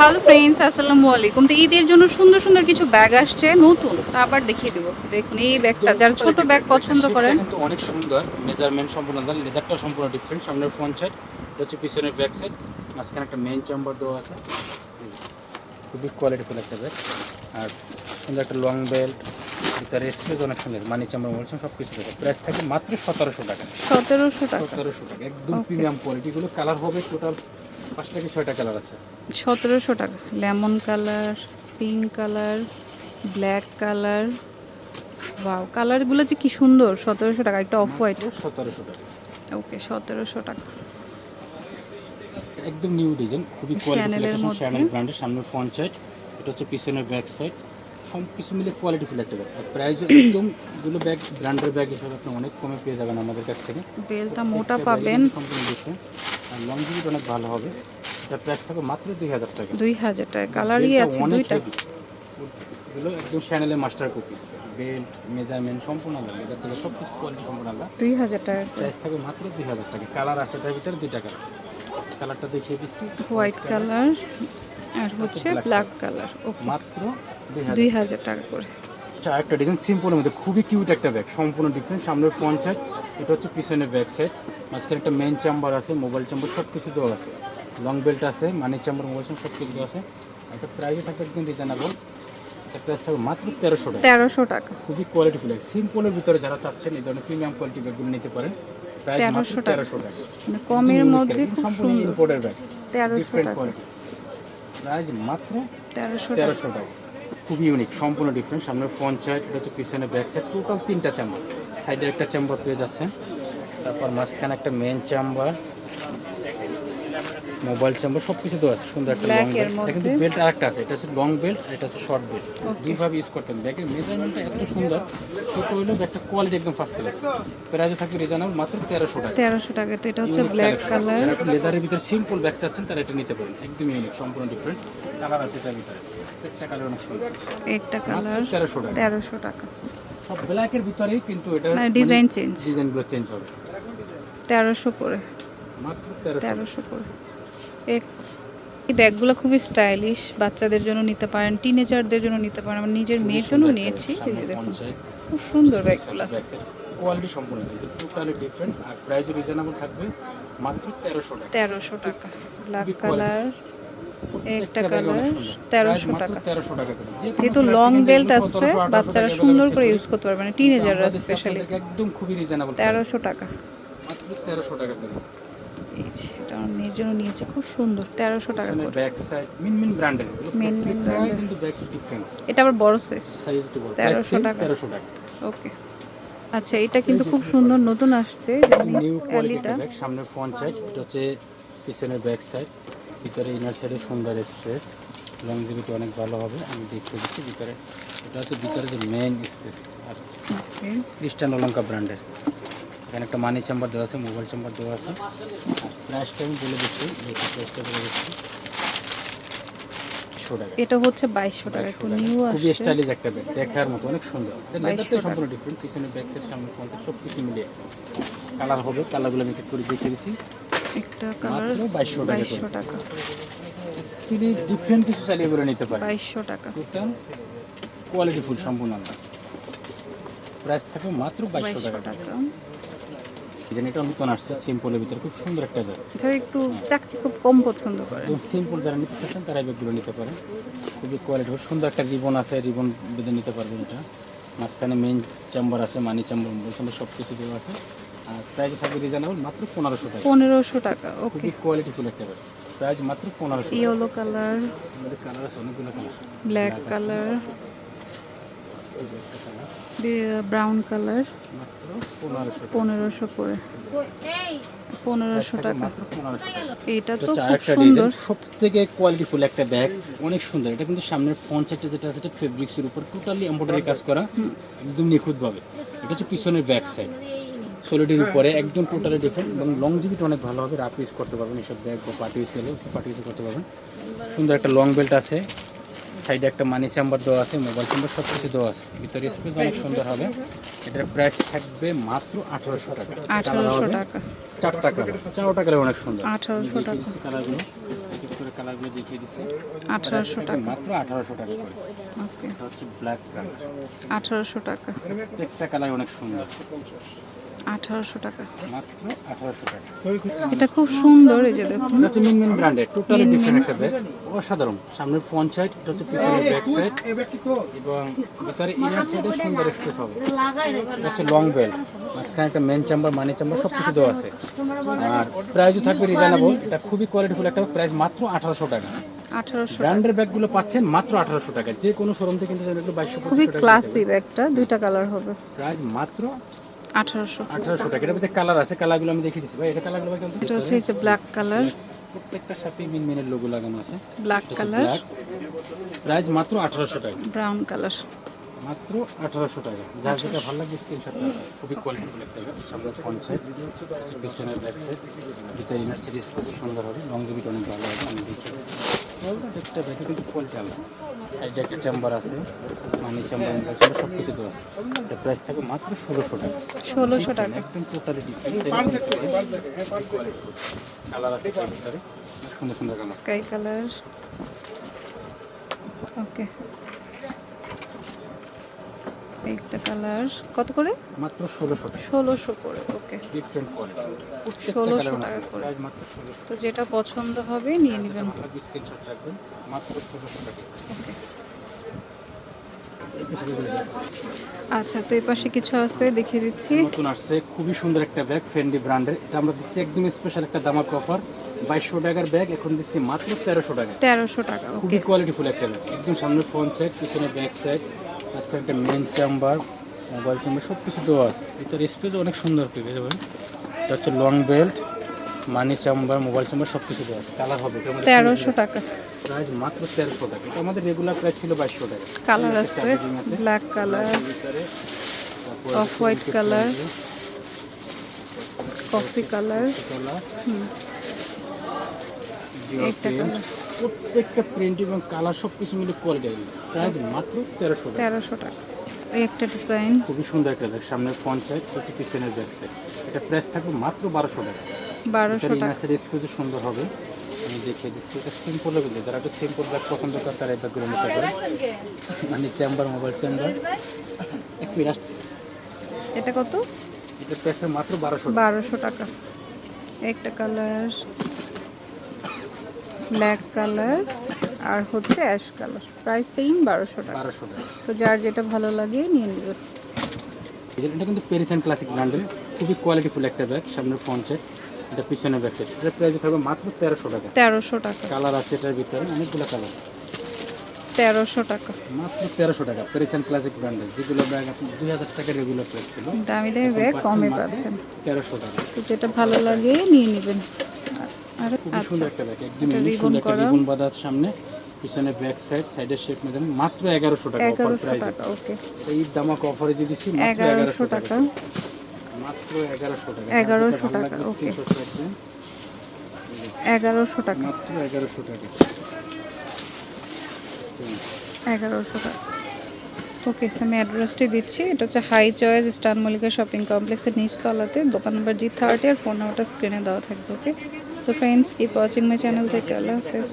Hello friends আসসালামু আলাইকুম। তো ঈদের জন্য সুন্দর সুন্দর কিছু ব্যাগ আসছে নতুন। তা আবার দেখিয়ে দেবো। দেখুন এই ব্যাগটা যারা ছোট ব্যাগ পছন্দ করেন। কিন্তু অনেক সুন্দর মেজারমেন্ট সম্পূর্ণ আলাদা লেদারটা সম্পূর্ণ ডিফারেন্ট সামনের ফ্রন্ট সাইড হচ্ছে পিছনের ব্যাক সাইড মাঝখানে একটা মেইন চেম্বার দেওয়া আছে। খুবই কোয়ালিটিফুল একটা ব্যাগ আর সুন্দর একটা লং বেল্ট ভিতরে স্পেস অনেক সুন্দর। মানি চেম্বার বলছেন সব কিছু প্রাইস থাকে মাত্র সতেরোশো টাকা। সতেরোশো টাকা। সতেরোশো টাকা একদম. প্রিমিয়াম কোয়ালিটিগুলো কালার হবে টোটাল পাঁচটা কি ছয়টা কালার আছে? সতেরোশো টাকা। Lemon colour pink colour black colour. Wow কালারগুলো যে কি সুন্দর সতেরোশো টাকা একটা অফ হোয়াইট। সতেরোশো টাকা। ওকে সতেরোশো টাকা। একদম নিউ ডিজাইন খুবই কোয়ালিটি মধ্যে। শ্যানেল ব্র্যান্ডের সামনের ফ্রন্ট সাইড এটা হচ্ছে পিছনের ব্যাক সাইড সব কিছু মিলে কোয়ালিটিফুল একটা ব্যাগ আর প্রাইস একদমগুলো ব্যাগ ব্র্যান্ডের ব্যাগ হিসেবে আপনি অনেক কমে পেয়ে যাবেন আমাদের কাছ থেকে। বেলটা মোটা পাবেন। সম্পূর্ণ। আর লং জিবিট অনেক ভালো হবে। এটা প্রাইস থাকবে মাত্র দুই হাজার টাকা। কালারই আছে অনেক দুইটা। heavy। এগুলো একদম শ্যানেলের মাস্টার কপি বেল্ট মেজারমেন্ট সম্পূর্ণ আলাদা। এটা থেকে সব কিছু কোয়ালিটি সম্পূর্ণ আলাদা। দুই হাজার টাকা। প্রাইস থাকবে মাত্র দুই হাজার টাকা। কালার আছে এটার ভিতরে দুইটা কালার কালারটা দেখিয়ে দিচ্ছি। হোয়াইট কালার আর হচ্ছে ব্ল্যাক কালার মাত্র দুই হাজার দুই হাজার টাকা করে। আচ্ছা একটা ডিজাইন সিম্পলের মধ্যে খুবই কিউট একটা ব্যাগ সম্পূর্ণ ডিফারেন্ট সামনের ফ্রন্ট সাইড এটা হচ্ছে পিছনের ব্যাক সাইড মাঝখানে একটা মেন চেম্বার আছে মোবাইল চেম্বার সব কিছু দেওয়া আছে। লং বেল্ট আছে মানি চেম্বার মোবাইল সব কিছু আছে। একটা প্রাইসও থাকবে একদম রিজনেবল একটা প্রাইস থাকবে মাত্র তেরোশো টাকা। তেরোশো টাকা। খুবই কোয়ালিটি ফুল সিম্পলের ভিতরে যারা চাচ্ছেন এই ধরনের প্রিমিয়াম কোয়ালিটি ব্যাগগুলো নিতে পারেন। প্রাইস মাত্র তেরোশো টাকা। মানে কমের মধ্যে সম্পূর্ণ ইম্পোর্টের ব্যাগ তেরোশো ডিফারেন্ট টাকা। প্রাইস মাত্র তেরোশো তেরোশো টাকা। খুবই ইউনিক সম্পূর্ণ ডিফারেন্ট ফ্রন্ট হচ্ছে পিছনে ব্যাক সাইড টোটাল তিনটা চেম্বার সাইডে একটা চেম্বার পেয়ে যাচ্ছেন। তারপর মাঝখানে একটা মেন চেম্বার মোবাইল চেম্বার সব কিছু দেওয়া আছে সুন্দর একটা লং বেল্ট কিন্তু বেল্ট আরেকটা আছে এটা হচ্ছে লং বেল্ট আর এটা হচ্ছে শর্ট বেল্ট দুইভাবে ইউজ করতে হবে। ব্যাগের মেজারমেন্টটা এত সুন্দর। ছোট হলেও ব্যাগটা কোয়ালিটি একদম ফার্স্ট ক্লাস প্রাইস থাকবে রিজনেবল মাত্র তেরোশো টাকা। তেরোশো টাকা তো এটা হচ্ছে ব্ল্যাক কালার যারা একটু লেদারের ভিতরে সিম্পল ব্যাগ চাচ্ছেন তারা এটা নিতে পারেন। একদম ইউনিক সম্পূর্ণ ডিফারেন্ট কালার আছে এটার ভিতরে। প্রত্যেকটা কালার অনেক সুন্দর। একটা কালার তেরোশো টাকা। তেরোশো টাকা। সব ব্ল্যাকের ভিতরেই কিন্তু এটা ডিজাইন চেঞ্জ ডিজাইনগুলো চেঞ্জ হবে। তেরোশো করে। মাত্র তেরোশো করে। এই ব্যাগগুলো খুবই স্টাইলিশ বাচ্চাদের জন্য নিতে পারেন টিনেজারদের জন্য নিতে পারেন আমার নিজের মেয়ের জন্য নিয়েছি দেখুন। খুব সুন্দর ব্যাগগুলো। কোয়ালিটি সম্পূর্ণ টোটালি ডিফারেন্ট আর প্রাইস রিজনেবল থাকবে মাত্র তেরোশো টাকা। তেরোশো টাকা। ব্ল্যাক কালার একটা কালার সুন্দর। তেরোশো Price মাত্র টাকা। তেরোশো টাকা করে। যেহেতু লং বেল্ট আছে বাচ্চারা সুন্দর করে ইউজ করতে পারবে মানে টিনেজাররা স্পেশালি একদম খুবই রিজনেবল তেরোশো টাকা। মাত্র তেরোশো টাকা করে। এই যে এটা আমার মেয়ের জন্য নিয়েছি খুব সুন্দর তেরোশো টাকা করে। ব্যাক সাইড মিন মিন ব্র্যান্ডের মিন মিন brand কিন্তু ব্যাক ডিফারেন্ট এটা আবার বড় সাইজ সাইজ টু বড়। 1300 টাকা। টাকা। ওকে আচ্ছা এটা কিন্তু খুব সুন্দর নতুন আসছে নিউ কোয়ালিটি ব্যাগ সামনের ফ্রন্ট সাইড এটা হচ্ছে পিছনের ব্যাক সাইড ভিতরে ইনার সাইডে সুন্দর স্পেস লং জিবিটি অনেক ভালো হবে আমি দেখিয়ে দিচ্ছি ভিতরে এটা হচ্ছে ভিতরে যে মেইন স্পেস আর ওকে খ্রিস্টান অলঙ্কা ব্র্যান্ডের এখানে একটা মানি চেম্বার দেওয়া আছে মোবাইল চেম্বার দেওয়া আছে। প্রাইসটা আমি বলে দিচ্ছি দেখি প্রাইসটা বলে দিচ্ছি। টাকা। এটা হচ্ছে বাইশশো টাকা একটু নিউ খুবই স্টাইলিশ একটা ব্যাগ দেখার মতো অনেক সুন্দর। বাইশশো লেদারটা সম্পূর্ণ ডিফারেন্ট পিছনে ব্যাক সাইড সামনে ফ্রন্ট সব কিছু কালার হবে কালারগুলো আমি করে একটা কালার টাকা তিনি ডিফারেন্ট কিছু চালিয়ে করে নিতে টাকা। টোটাল কোয়ালিটি ফুল সম্পূর্ণ আলাদা। প্রাইস থাকবে মাত্র বাইশশো বাইশশো টাকা। টাকা। যেন এটা নতুন আসছে সিম্পলের ভিতরে খুব সুন্দর একটা জায়গা যারা একটু চাকচি খুব কম পছন্দ করে। সিম্পল যারা নিতে চাচ্ছেন তারা ব্যাগগুলো নিতে পারেন। খুবই কোয়ালিটি সুন্দর একটা রিবন আছে রিবন বেঁধে নিতে পারবেন এটা। মাঝখানে মেইন চেম্বার আছে মানি চেম্বার বলছেন সব কিছু দেওয়া আছে। আর প্রাইস থাকবে রিজনেবল মাত্র পনেরোশো টাকা। পনেরোশো টাকা ওকে খুবই কোয়ালিটি ফুল একটা ব্যাগ প্রাইস মাত্র পনেরোশো ইয়েলো কালার কালার আছে অনেকগুলো colour black colour brown colour. পনেরোশো করে। পনেরোশো টাকা। এটা তো খুব সুন্দর। সব থেকে কোয়ালিটিফুল একটা ব্যাগ অনেক সুন্দর। এটা কিন্তু সামনের ফ্রন্ট সাইডটা যেটা আছে এটা ফেব্রিক্সের উপর। টোটালি এমব্রয়ডারি কাজ করা। একদম নিখুঁতভাবে। এটা হচ্ছে পিছনের ব্যাক সাইড সোলিডির উপরে। একদম টোটালি ডিফারেন্ট এবং লং জিবিটা অনেক ভালো হবে। রাফ ইউজ করতে পারবেন। এসব ব্যাগ বা পার্টি ইউজ করলে পার্টি ইউজ করতে পারবেন। সুন্দর একটা লং বেল্ট আছে। সাইডে একটা মানি চেম্বার দেওয়া আছে মোবাইল চেম্বার সব কিছু দেওয়া আছে। ভিতরে স্পেস অনেক সুন্দর হবে। এটার প্রাইস থাকবে মাত্র আঠারোশো টাকা। আঠারোশো টাকা। চারটা কালার চারটা কালার অনেক সুন্দর। আঠারোশো টাকা। কালারগুলো এক এক করে কালারগুলো দেখিয়ে দিচ্ছি। আঠারোশো টাকা। মাত্র আঠারোশো টাকা করে। ওকে হচ্ছে ব্ল্যাক কালার আঠারোশো টাকা। প্রত্যেকটা কালার অনেক সুন্দর। আঠারোশো টাকা। মাত্র আঠারোশো টাকা। এটা খুব সুন্দর এই যে দেখুন। এটা হচ্ছে মিন মিন ব্র্যান্ডের টোটালি ডিফারেন্ট একটা ব্যাগ অসাধারণ। সামনের ফ্রন্ট সাইড এটা হচ্ছে পিছনের ব্যাক সাইড এবং ভিতরে ইনার সাইডে সুন্দর স্পেস হবে। এটা হচ্ছে লং বেল্ট মাঝখানে একটা মেন চাম্বার মানি চাম্বার সব কিছু দেওয়া আছে। আর প্রাইসও থাকবে রিজনেবল এটা খুবই কোয়ালিটিফুল একটা প্রাইস মাত্র আঠারোশো টাকা। আঠারোশো ব্র্যান্ডের ব্যাগগুলো পাচ্ছেন মাত্র আঠারোশো টাকা। যে কোনো শোরুম থেকে কিন্তু বাইশশো খুবই ক্লাসি ব্যাগটা দুইটা কালার হবে। প্রাইস মাত্র আঠারোশো। আঠারোশো টাকা এটার ভিতরে কালার আছে কালারগুলো আমি দেখিয়ে দিচ্ছি। ভাই এটা কালারগুলো কেমন এটা হচ্ছে এই যে ব্ল্যাক কালার প্রত্যেকটার সাথে লোগো লাগানো আছে। ব্ল্যাক কালার প্রাইস মাত্র আঠারোশো টাকা। ব্রাউন কালার মাত্র আঠারোশো টাকা। যার যেটা ভালো লাগবে স্ক্রিনশট খুবই কোয়ালিটিফুল একটা সামনে পিছনের ব্যাক সাইড খুব সুন্দর হবে। লংজিবিটা অনেক ভালো হবে। আমি দেখি প্রত্যেকটা ব্যাগে কিন্তু কোয়ালিটি আলাদা সাইডে একটা চেম্বার আছে। মানি চেম্বার সব কিছু দেওয়া এটা প্রাইস থাকবে মাত্র ষোলোশো টাকা। ষোলোশো টাকা। একদম টোটালি কালার আছে সুন্দর সুন্দর কালার স্কাই কালার ওকে একটা কালার। কত করে? মাত্র ষোলোশো টাকা। ষোলোশো করে ওকে। ডিফারেন্ট কোয়ালিটি ষোলোশো টাকা করে। প্রাইস মাত্র ষোলোশো তো যেটা পছন্দ হবে নিয়ে নেবেন। টাকা স্ক্রিনশট রাখবেন। মাত্র ষোলোশো টাকা। ওকে। আচ্ছা তো এই পাশে কিছু আছে দেখিয়ে দিচ্ছি। নতুন আসছে খুবই সুন্দর একটা ব্যাগ ফেন্ডি ব্র্যান্ডের এটা আমরা দিচ্ছি একদম স্পেশাল একটা দামাক অফার বাইশশো টাকার ব্যাগ এখন দিচ্ছি মাত্র তেরোশো টাকা। তেরোশো টাকা খুবই কোয়ালিটিফুল একটা ব্যাগ একদম সামনে ফ্রন্ট সাইড পিছনে ব্যাক সাইড আজকে একটা মেন চেম্বার মোবাইল চেম্বার সব কিছু দেওয়া আছে। এটার স্পেস অনেক সুন্দর পেয়ে যাবেন এটা হচ্ছে long belt money chamber mobile chamber সব কিছু দেওয়া আছে। কালার হবে তেরোশো টাকা। প্রাইস মাত্র তেরোশো টাকা। এটা আমাদের রেগুলার প্রাইস ছিল বাইশশো টাকা। কালার আছে black colour off white colour coffee colour হুম। কালার প্রত্যেকটা প্রিন্ট এবং কালার সব কিছু মিলে কোয়ালিটি প্রাইস মাত্র তেরোশো তেরোশো টাকা। এই একটা ডিজাইন খুবই সুন্দর একটা ব্যাগ সামনে সাইড হচ্ছে পিছনের ব্যাক সাইড এটা প্রাইস থাকবে মাত্র বারোশো টাকা। বারোশো টাকা। ইনার সাইড সুন্দর হবে। আমি দেখিয়ে দিচ্ছি এটা সিম্পল মধ্যে যারা একটু সিম্পল ব্যাগ পছন্দ করে তারা এই ব্যাগগুলো নিতে পারে। মানে চেম্বার মোবাইল চেম্বার এক মিনিট আসতে এটা কত? এটা প্রাইস মাত্র বারোশো টাকা। বারোশো টাকা। একটা কালার ব্ল্যাক কালার আর হচ্ছে অ্যাশ কালার। প্রাইস সেম বারোশো টাকা। তো যার যেটা ভালো লাগে নিয়ে নেবে। এটা কিন্তু পেরিসেন ক্লাসিক ব্র্যান্ডের খুবই কোয়ালিটিফুল একটা ব্যাগ সামনে ফ্রন্ট সাইড এটা পিছনে ব্যাক সাইড এটার প্রাইস থাকবে মাত্র তেরোশো টাকা। তেরোশো টাকা। কালার আছে এটার ভিতরে অনেকগুলো কালার তেরোশো টাকা। মাত্র তেরোশো টাকা পেরিসেন ক্লাসিক ব্র্যান্ডের যেগুলো ব্যাগ আপনি দুই হাজার টাকা রেগুলার প্রাইস ছিল দামি দামি ব্যাগ কমে পাচ্ছেন। তেরোশো টাকা। তো যেটা ভালো লাগে নিয়ে নেবেন। আর খুবই আচ্ছা সুন্দর একটা ব্যাগ একদম সুন্দর একটা। রিবন বাঁধা সামনে পিছনে ব্যাক সাইড সাইডের শেপ মেদেন মাত্র এগারোশো টাকা অফার প্রাইস ওকে এই দামাক অফারে দিচ্ছি মাত্র এগারোশো টাকা। মাত্র এগারোশো টাকা। এগারোশো যার যেটা ভালো টাকা, রাখবেন। এগারোশো টাকা। মাত্র এগারোশো টাকা। এগারোশো টাকা। ওকে আমি অ্যাড্রেসটি দিচ্ছি। এটা হচ্ছে high choice star Mallika shopping কমপ্লেক্সের নিচতলাতে দোকান নম্বর জি থার্টি আর ফোন নাম্বারটা স্ক্রিনে দেওয়া থাকবে ওকে তো friends keep watching my channel take আল্লাহ হাফেজ